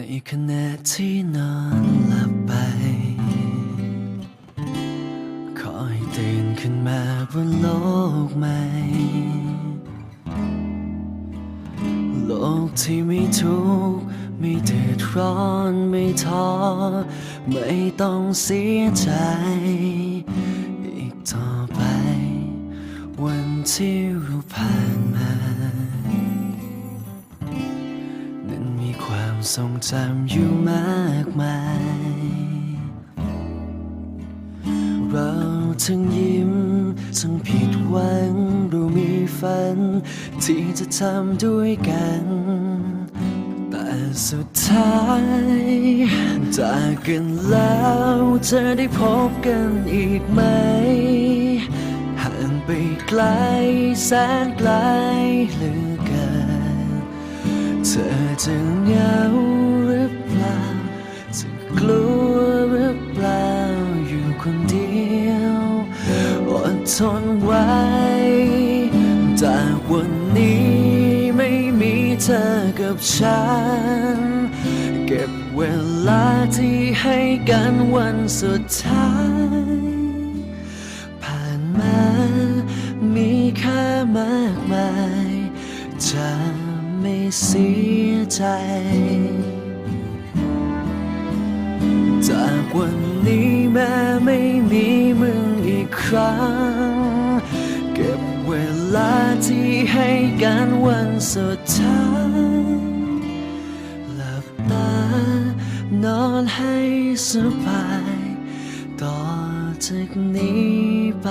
ในขณะที่นอนหลับไป ขอให้ตื่นขึ้นมาบนโลกใหม่ โลกที่ไม่ทุกข์ไม่เดือดร้อนไม่ท้อไม่ต้องเสียใจ อีกต่อไป วันที่เราผ่านมา ทรงจำอยู่มากมาย เราทั้งยิ้มทั้งผิดหวังเรามีฝัน ที่จะทำด้วยกัน แต่สุดท้ายจากกันแล้วจะได้พบกันอีกไหมห่างไปไกลแสนไกลเหลือเกิน เธอจะเหงาหรือเปล่าจะกลัวหรือเปล่าอยู่คนเดียวอดทนไว้จากวันนี้ไม่มีเธอกับฉัน เก็บเวลาที่ให้กันวันสุดท้ายผ่านมามีค่ามากมายจะ ไม่เสียใจ จากวันนี้แม้ไม่มีมึงอีกครั้ง เก็บเวลาที่ให้กันวันสุดท้ายหลับตานอนให้สบาย ต่อจากนี้ไป